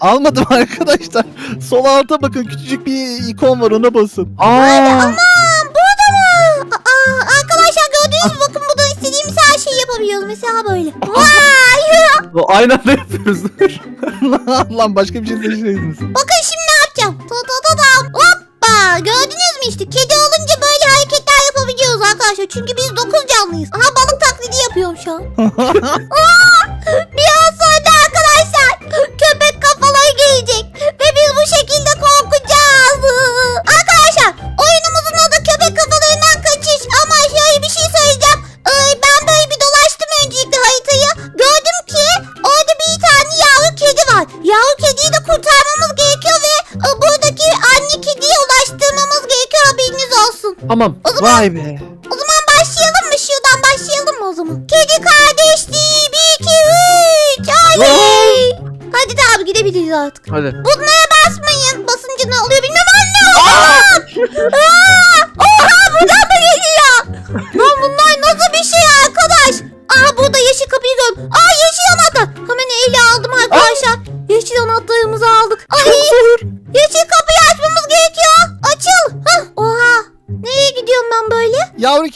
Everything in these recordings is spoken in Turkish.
Almadım arkadaşlar. Sol alta bakın küçücük bir ikon var ona basın. Aa, Aman burada mı? Aa, arkadaşlar gördünüz mü? Bakın burada istediğimiz her şeyi yapabiliyoruz. Mesela böyle. Vay. aynı anda yapıyoruz. Lan başka bir şey seçseydiniz. Bakın şimdi ne yapacağım? Ta ta ta tam. Hoppa. Gördünüz mü işte? Kedi olunca böyle hareketler yapabiliyoruz arkadaşlar. Çünkü biz dokuz canlıyız. Aha balık taklidi yapıyorum şu an. Aa, bir an sonra tamam. Vay be. O zaman başlayalım mı? Şuradan başlayalım mı o zaman? Kedi kardeşliği 1 2 3 Oley! Hadi de abi gidebiliriz artık. Hadi. Bunlara basmayın. Basınca ne oluyor bilmem anne. Aa! Oha buradan da geliyor. Lan bunlar nasıl bir şey arkadaş? Aa burada yeşil kapıyı gördüm. Aa yeşil anahtar. Hemen eli aldım arkadaşlar. Yeşil anahtarımızı aldık. Ay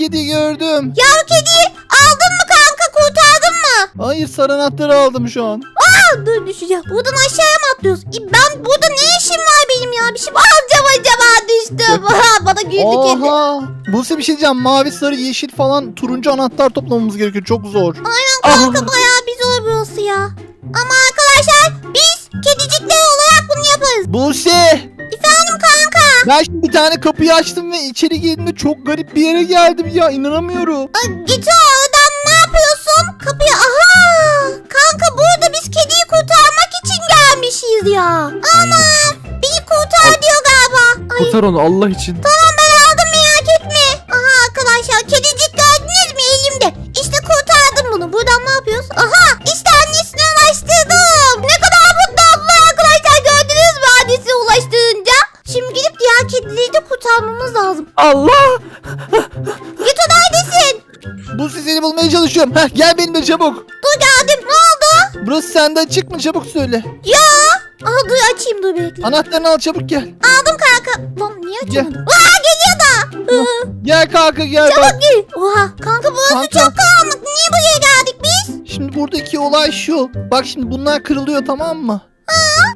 kedi gördüm. Yavru kediyi aldın mı kanka kurtardın mı? Hayır sarı anahtarı aldım şu an. Aa, dur düşeceğim. Buradan aşağıya mı atlıyoruz? Ben burada ne işim var benim ya? Bir şey alacağım acaba düştüm. Bana güldü kedi. Oha. Buse bir şey diyeceğim. Mavi, sarı, yeşil falan turuncu anahtar toplamamız gerekiyor. Çok zor. Kanka bayağı bir zor burası ya. Ama arkadaşlar biz kedicikler olarak bunu yaparız. Buse. Efendim kanka. Ben şimdi bir tane kapıyı açtım ve içeri girdiğimde çok garip bir yere geldim ya. inanamıyorum. Git oradan ne yapıyorsun? Kapıyı aha. Kanka burada biz kediyi kurtarmak için gelmişiz ya. Ama beni kurtar diyor galiba. Ay Kurtar onu Allah için. Tamam çalışıyorum. Heh, gel benimle çabuk. Dur geldim ne oldu? Burası sende açık mı? Çabuk söyle. Ya. Aha dur açayım dur bekle. Anahtarını al çabuk gel. Aldım kanka. Lan niye açamadım? Aa geliyor da. Gel kanka gel bak. Çabuk gel. Oha kanka burası Kanka. çok karanlık. Niye buraya geldik biz? Şimdi buradaki olay şu. Bak şimdi bunlar kırılıyor tamam mı?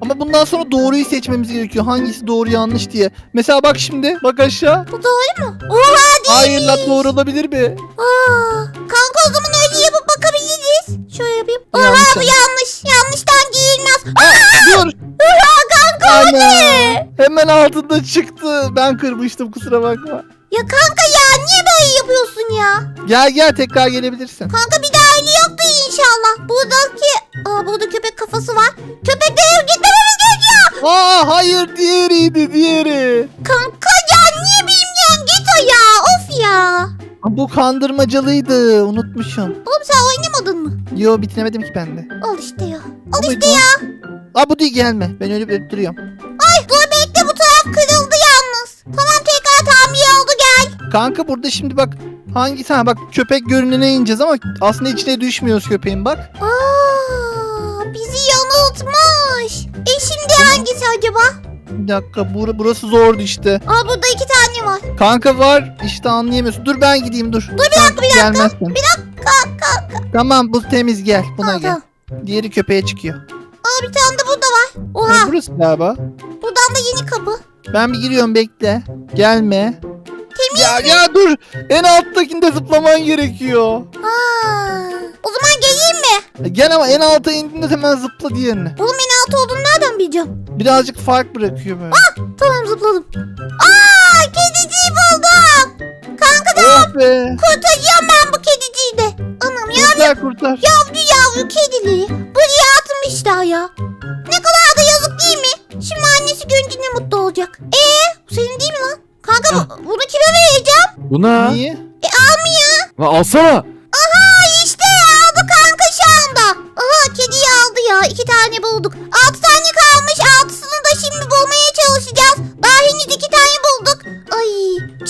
Ama bundan sonra doğruyu seçmemiz gerekiyor. Hangisi doğru yanlış diye. Mesela bak şimdi. Bak aşağı. Bu doğru mu? Oha değil. Hayır lan doğru olabilir mi? Aa, kanka o zaman öyle yapıp bakabiliriz. Şöyle yapayım. Oha Yanlış bu yanlış. Yanlıştan giyilmez. Aa, dur. Oha kanka o Ana. ne? Hemen altında çıktı. Ben kırmıştım kusura bakma. Ya kanka ya niye böyle yapıyorsun ya? Gel gel tekrar gelebilirsin. Kanka bir daha öyle yoktu inşallah. Buradaki... Aa burada köpek kafası var. Köpeklere gitmememiz gerekiyor. Aa hayır diğeriydi diğeri. Kanka ya niye bilmiyorsun git o ya. Of ya. Bu kandırmacalıydı. Unutmuşum. Oğlum sen oynamadın mı? Yo bitiremedim ki ben de. Al işte ya. Al Bu işte muydu? ya. Aa bu değil gelme. Ben bir duruyorum. Ay dur bekle bu taraf kırıldı yalnız. Tamam tekrar tamir oldu gel. Kanka burada şimdi bak hangisi ha bak köpek görünene ineceğiz ama aslında içine düşmüyoruz köpeğin bak. Aa, bizi yanıltmış. E şimdi hangisi acaba? Bir dakika bur- burası zordu işte. Aa burada iki tane var. Kanka var işte anlayamıyorsun. Dur ben gideyim dur. Dur bir dakika, bir dakika. Gelmezsin. Kalk kalk. Tamam bu temiz gel buna Tamam, gel. Diğeri köpeğe çıkıyor. Aa bir tane de burada var. Ha, Oha burası galiba. buradan da yeni kapı. Ben bir giriyorum bekle. Gelme. Ya ya dur. En alttakinde zıplaman gerekiyor. Ha. O zaman geleyim mi? E, Gel ama en alta indiğinde hemen zıpla diğerine. Oğlum en altı olduğunu nereden bileceğim? Birazcık fark bırakıyor böyle. Tamam zıpladım. Aa kediciyi buldum. Kanka da Oh be. kurtaracağım ben bu kediciyi de. Anam ya Kurtar kurtar. yavru yavru kedileri. Buraya atmışlar ya. Ne kadar da yazık değil mi? Şimdi annesi görünce ne mutlu olacak. Ee, bu senin değil mi lan? Kanka bu, bunu kime vereceğim? Buna. Niye? E almıyor. Lan alsana. Aha işte aldı kanka şu anda. Aha kediyi aldı ya. İki tane bulduk. Altı tane kalmış. Altısını da şimdi bulmaya çalışacağız. Daha henüz iki tane bulduk. Ay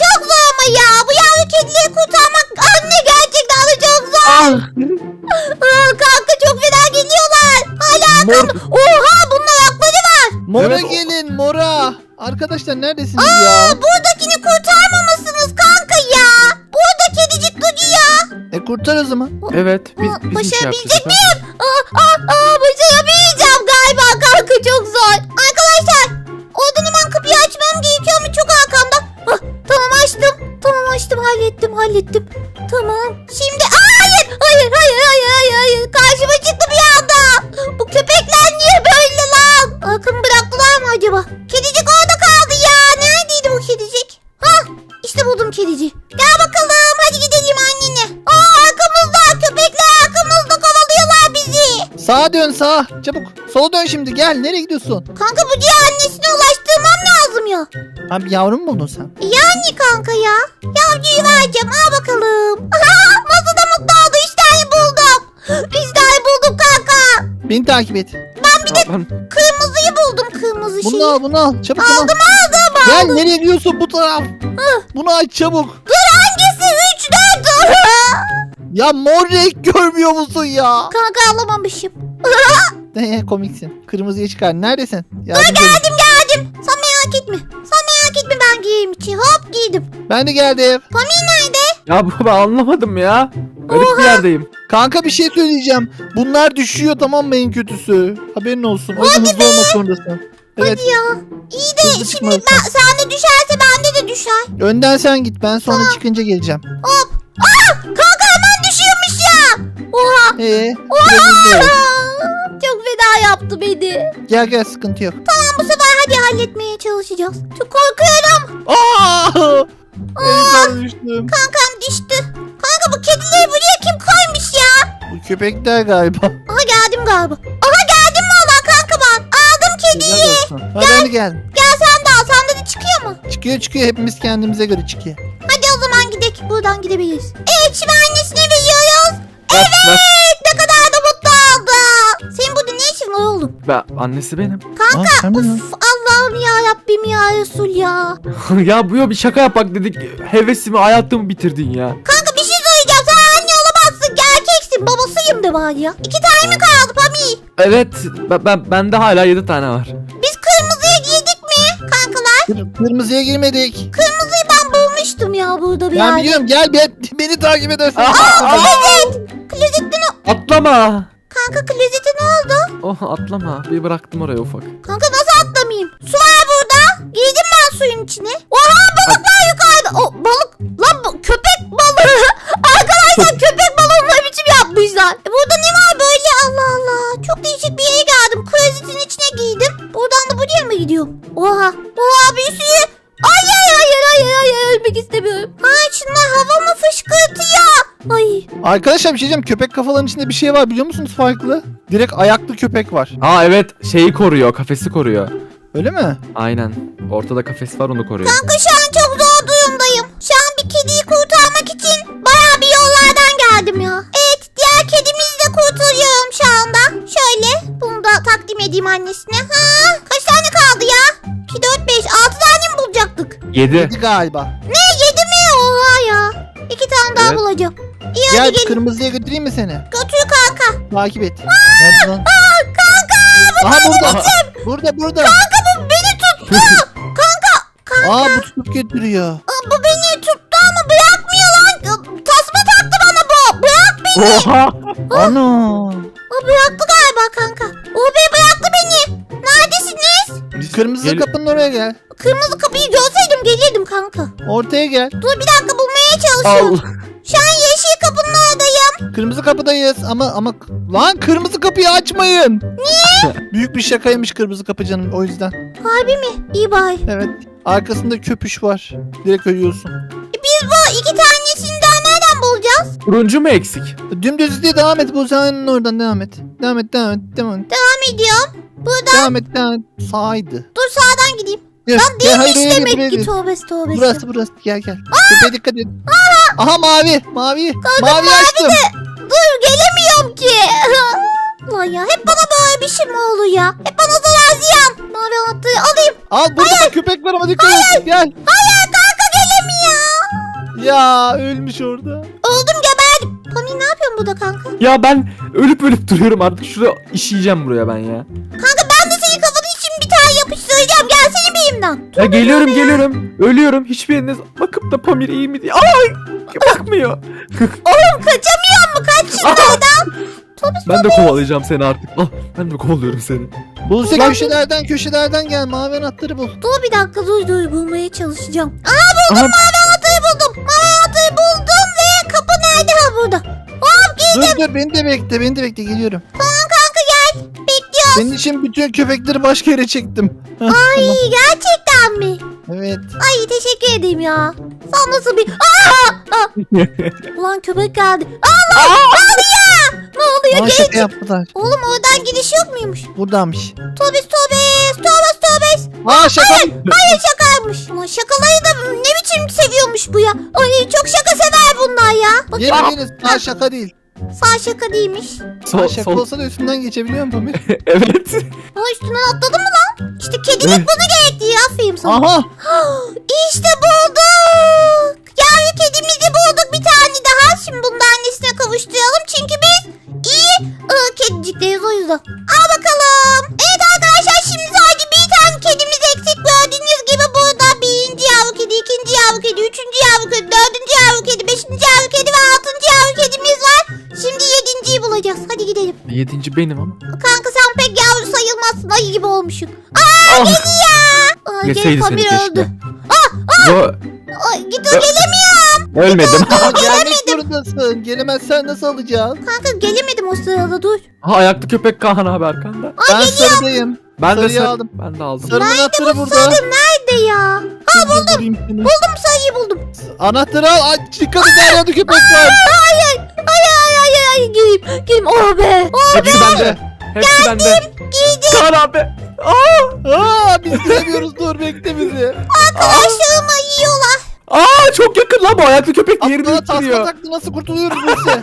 çok zor ama ya. Bu yavru kedileri kurtarmak anne gerçekten de çok zor. Aa, kanka çok fena geliyorlar. Hala Mor, var. Mora Evet, o- gelin mora. Arkadaşlar neredesiniz ya? Aa, buradakini kurtarmamışsınız kanka ya. Burada kedicik duruyor. E kurtar o zaman. evet biz, Aa, biz bir şey başarabilecek yapacağız. miyim? Aa, aa, aa, başaramayacağım galiba kanka çok zor. Arkadaşlar oradan hemen kapıyı açmam gerekiyor ama çok arkamda. Ah, tamam açtım. Tamam açtım hallettim hallettim. Tamam. Şimdi Sağa dön sağa. Çabuk. Sola dön şimdi gel. Nereye gidiyorsun? Kanka bu diye annesine ulaştırmam lazım ya. Abi yavrum mu buldun sen? Yani kanka ya. Yavruyu vereceğim al bakalım. Aha, nasıl da mutlu oldu tane buldum. Tane buldum kanka. Beni takip et. Ben- Kırmızıyı buldum kırmızı şeyi. Bunu al bunu al. Çabuk bunu al. Aldım aldım Gel aldım. nereye gidiyorsun bu taraf? Bunu aç çabuk. Dur hangisi? Üç dört. Ya mor renk görmüyor musun ya? kanka alamamışım. Ne komiksin. Kırmızıya çıkar. Neredesin? Edin. geldim geldim. Sen merak etme. Sen merak etme ben giyeyim içi. Hop giydim. Ben de geldim. Ya bu ben anlamadım ya. Garip bir yerdeyim. Kanka bir şey söyleyeceğim. Bunlar düşüyor tamam mı en kötüsü? Haberin olsun. O yüzden hızlı olmak zorundasın. Evet. Hadi ya. İyi de Hızlı şimdi çıkmalısın. ben, sen de düşerse bende de düşer. Önden sen git. Ben sonra çıkınca geleceğim. Hop. Oha. Ee. Aa, çok feda yaptı beni. Gel gel sıkıntı yok. Tamam bu sefer hadi halletmeye çalışacağız. Çok korkuyorum. Aa! Elimden düştüm. Kankam düştü. Kanka bu kedileri buraya kim koymuş ya? Bu köpekler galiba. Aha geldim galiba. Aha geldim valla kanka ben. Aldım kediyi. Olsun. Ha, ben de geldim. Gel sen de al. Sende de çıkıyor mu? Çıkıyor çıkıyor. Hepimiz kendimize göre çıkıyor. Hadi o zaman gidelim. Buradan gidebiliriz. Evet annesi benim. Aa, sen mi lan? Uf Allah'ım ya Rabbim ya Resul ya. ya bu ya bir şaka yapak dedik. Hevesimi hayatımı bitirdin ya. Kanka bir şey söyleyeceğim. Sen anne olamazsın. Erkeksin. Babasıyım de var ya. İki tane mi kaldı Pami? Evet ben, ben bende hala 7 tane var. Biz kırmızıya girdik mi kankalar? Kır- Kırmızıya girmedik. Kırmızıyı ben bulmuştum ya burada bir Ben yerde. biliyorum gel be, beni takip edersin. Klozet. Klozetten o. Atlama. Kanka klozete ne oldu? Oh atlama. Bir bıraktım oraya ufak. Kanka nasıl atlamayayım? Su var burada. Girdim ben suyun içine. Oha balıklar yukarıda. O balık. Lan bu köpek balığı. Arkadaşlar köpek balığını ne biçim yapmışlar. E, burada ne var böyle Allah Allah. Çok değişik bir yere geldim. Klozetin içine giydim. Buradan da buraya mı gidiyorum? Oha. Oha bir sürü. Hayır hayır hayır hayır ölmek istemiyorum. Ha şunlar hava mı fışkırtıyor? Ay. Arkadaşlar bir şey diyeceğim. Köpek kafaların içinde bir şey var biliyor musunuz farklı? Direkt ayaklı köpek var. Aa evet şeyi koruyor. Kafesi koruyor. Öyle mi? Aynen. Ortada kafes var onu koruyor. Kanka şu an çok zor durumdayım. Şu an bir kediyi kurtarmak için baya bir yollardan geldim ya. Evet diğer kedimizi de kurtarıyorum şu anda. Şöyle bunu da takdim edeyim annesine. Ha, kaç tane kaldı ya? 2, 4, 5, 6 tane mi bulacaktık? 7. Yedi galiba. Ne 7 mi? Oha ya. 2 tane daha Evet. bulacağım. İyi Gel hadi gelin. kırmızıya götüreyim mi seni? Götür kanka. Takip et. Nerede lan? Aa, kanka bu Aha burada. Burada burada. kanka bu beni tuttu. kanka. Kanka. Aa bu tutup götürüyor. Aa, bu beni tuttu ama bırakmıyor lan. Tasma taktı bana bu. Bırak beni. Oha. Ana. O bıraktı galiba kanka. O bey bıraktı beni. Neredesiniz? Kırmızı Gel- kapının oraya gel. Kırmızı kapıyı görseydim gelirdim kanka. Ortaya gel. Dur bir dakika bulmaya çalışıyorum. Kırmızı kapıdayız ama ama lan kırmızı kapıyı açmayın. Niye? Büyük bir şakaymış kırmızı kapı canım o yüzden. Harbi mi? İyi bay. Evet. Arkasında köpüş var. Direkt ölüyorsun. E biz bu iki tanesini daha nereden bulacağız? Turuncu mu eksik? Dümdüz diye devam et. Bu senin oradan devam et. Devam et, devam et, devam et. Devam ediyorum. Burada. Devam et, devam et. Sağydı. Dur sağdan gideyim. Gel, Lan gel, değilmiş hayır, demek ki gel. tövbe tövbe. Burası burası gel gel. Tepeye dikkat et. Aha mavi. Mavi. mavi açtım. Dur gelemiyorum ki. Lan ya hep bana böyle bir şey mi oluyor? Hep bana zarar ziyan. Mavi anahtarı alayım. Al burada da köpek var ama dikkat et. Gel. Hayır kanka gelemiyor. Ya ölmüş orada. Öldüm geberdim. Pamir ne yapıyorsun burada kanka? Ya ben ölüp ölüp duruyorum artık. Şurada işeyeceğim buraya ben ya. Kanka ben de senin kafanın için bir tane yapıştıracağım. Gelsene benimden. Ya geliyorum geliyorum. Ölüyorum. Hiçbiriniz bakıp da Pamir iyi mi diye. Ay! Bakmıyor. Oğlum kaçamıyor mu? Kaç şunlardan. Ben de kovalayacağım seni artık. Ah, ben de kovalıyorum seni. Buse Ulan- köşelerden köşelerden gel mavi anahtarı bul. Dur bir dakika dur dur bulmaya çalışacağım. Aa Aha, mavi anahtarı buldum. Mavi anahtarı buldum ve kapı nerede? Ha burada. Dur dur beni de bekle beni de bekle geliyorum. Senin için bütün köpekleri başka yere çektim. Ay gerçekten mi? Evet. Ay teşekkür edeyim ya. Sen nasıl bir... Aa! Aa! Ulan köpek geldi. Allah! Ne oluyor? Ne oluyor? Geç. şaka yaptılar. Oğlum oradan gidiş yok muymuş? Buradaymış. Tobis tobis tobis tobis. Aa şaka. Hayır şakaymış. Ulan şakaları da ne biçim seviyormuş bu ya. Ay çok şaka sever bunlar ya. Bak Yemin Aa şaka değil. Sağ şaka değilmiş. Sol, şaka sol. olsa da üstünden geçebiliyor musun Pamir? evet. Ha üstünden atladın mı lan? İşte kedilik Evet. bunu gerektiği aferin sana. Aha. işte bulduk. Yavru kedimizi benim ama. Kanka sen pek yavru sayılmazsın. Ayı gibi olmuşsun. Ah, Ya. Aa, gel Yeseydi seni keşke. öldü. Yo, Ay git o gelemiyor. ölmedim. Aa, gelmek zorundasın. Gelemezsen nasıl alacağız? Kanka gelemedim o sırada dur. Ha ayaklı köpek Kaan abi arkanda. Ben sarıdayım. Ben de Sarıyı sar- aldım. Ben de aldım. Sarının anahtarı burada. Sarı nerede ya? Dur, buldum. Buldum sayıyı buldum. Anahtarı al. Ay, dikkat et her yerde köpek var. Hayır. Hayır. Gireyim. Gireyim. Oh be. Oh Hepsi bende. Hepsi bende. giydim. Kaan abi. Aa! Aa biz giremiyoruz dur bekle bizi. Arkadaşlarımı yiyorlar. Aa çok yakın lan bu ayaklı köpek yerini Aklına tasma taktı nasıl kurtuluyoruz Buse?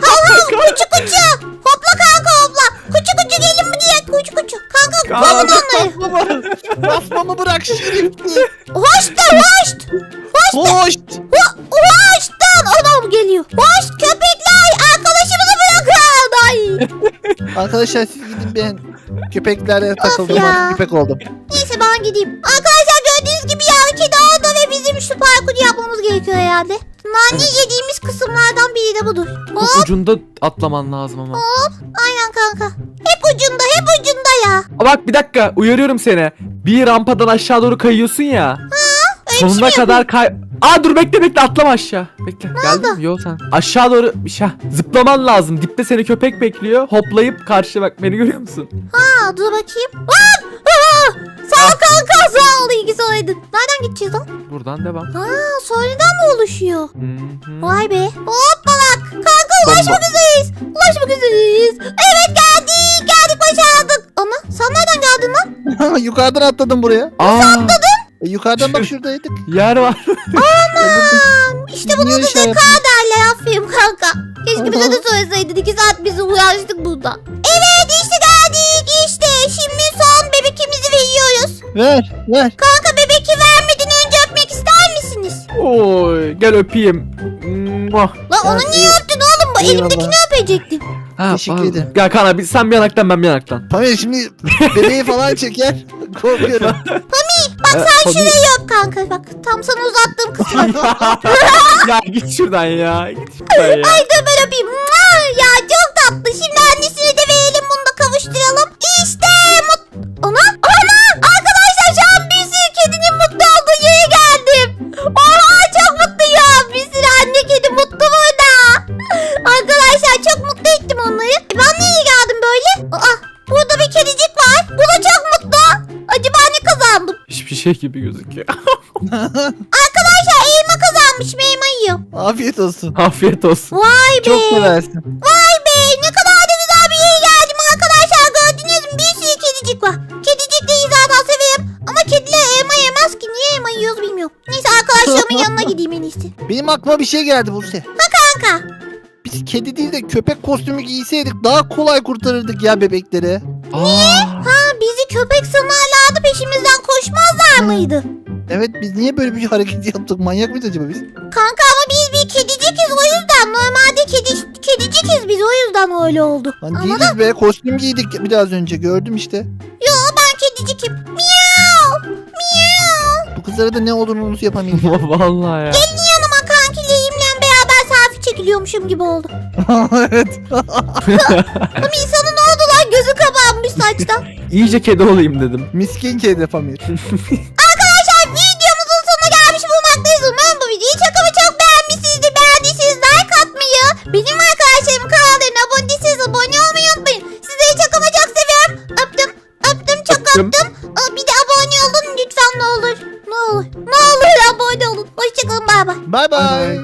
Kuçu kuçu. Hopla kanka hopla. Kuçu kuçu gelin mi diye kuçu kuçu. Kanka Kaan kovun onları. Tasmamı, tasmamı bırak şerifti. Hoş da hoş. Hoş. Arkadaşlar siz gidin ben köpeklerle takıldım ya. artık köpek oldum. Neyse ben gideyim. Arkadaşlar gördüğünüz gibi yavru kedi orada ve bizim şu parkuru yapmamız gerekiyor herhalde. Nane yediğimiz kısımlardan biri de budur. Çok Hop ucunda atlaman lazım ama. aynen kanka. Hep ucunda hep ucunda ya. Aa, bak bir dakika uyarıyorum seni. Bir rampadan aşağı doğru kayıyorsun ya. Öyle bir şey Sonuna kadar kay... Aa dur bekle bekle atlama aşağı. Bekle geldin mi? Yok sen. Aşağı doğru bir şey. Zıplaman lazım. Dipte seni köpek bekliyor. Hoplayıp karşıya bak beni görüyor musun? Ha dur bakayım. Aa, sağ ol kanka sağ ol iyi ki söyledin. Nereden gideceğiz lan? Buradan devam. Ha sonradan mı oluşuyor? Vay be. Hoppalak. Kanka ulaşmak Bomba. üzereyiz. Ulaşmak üzereyiz. Evet geldik. Geldik başardık. Ana sen nereden geldin lan? Yukarıdan atladım buraya. Aa, E, yukarıdan bak şuradaydık. yer var. Anam. İşte bunu da şey zeka derler aferin kanka. Keşke bize de söyleseydin. iki saat bizi uğraştık burada. Evet işte geldik. İşte şimdi son bebekimizi veriyoruz. Ver ver. Kanka bebeki vermeden önce öpmek ister misiniz? Oy gel öpeyim. Muah. Lan onu Evet, niye iyi. öptün oğlum? Bu Eyvallah. elimdekini öpecektin. Ha, Teşekkür pardon. ederim. Gel Kaan abi sen bir yanaktan ben bir yanaktan. Pamir şimdi bebeği falan çeker. Korkuyorum. Ee, sen tabii. şurayı öp kanka. Bak tam sana uzattığım kısım. ya git şuradan ya. Git şuradan ya. Ay dur ben öpeyim. Mua! Ya çok tatlı. Şimdi annesine de verelim bunu da kavuşturalım. İşte şey gibi gözüküyor. Arkadaşlar elma kazanmışım. Elma yiyor. Afiyet olsun. Afiyet olsun. Vay be. Çok seversin. Vay be ne kadar da güzel bir yere geldim arkadaşlar gördünüz mü bir sürü kedicik var. Kedicikleri zaten severim ama kediler elma yemez ki niye elma yiyoruz bilmiyorum. Neyse arkadaşlarımın yanına gideyim en iyisi. Benim aklıma bir şey geldi Buse. Kanka Biz kedi değil de köpek kostümü giyseydik daha kolay kurtarırdık ya bebekleri. Aa, ha köpek sanarlardı peşimizden koşmazlar mıydı? Evet biz niye böyle bir hareket yaptık? Manyak mıyız acaba biz? Kanka ama biz bir kedicikiz o yüzden normalde kedi, erkekiz biz o yüzden öyle oldu. Lan Anladın? değiliz be kostüm giydik biraz önce gördüm işte. Yo ben kedicikim. Miyav. Miyav. Bu kızlara da ne olduğunu yapamayacağım. Vallahi ya. Gelin yanıma kankilerimle beraber selfie çekiliyormuşum gibi oldu. evet. Ama insana ne oldu lan gözü kapanmış saçta. İyice kedi olayım dedim. Miskin kedi Pamir. Arkadaşlar videomuzun sonuna gelmiş bulmaktayız. Umarım bu videoyu çok ama çok beğenmişsinizdir. Beğendiyseniz like atmayı, benim arkadaşlarımın kanallarına abone değilseniz abone olmayı unutmayın. Sizleri çok ama çok seviyorum. Öptüm, öptüm, çok öptüm. Öptüm. Bir de abone olun lütfen ne olur. Ne olur, ne olur abone olun. Hoşçakalın bay bay. Bay bay.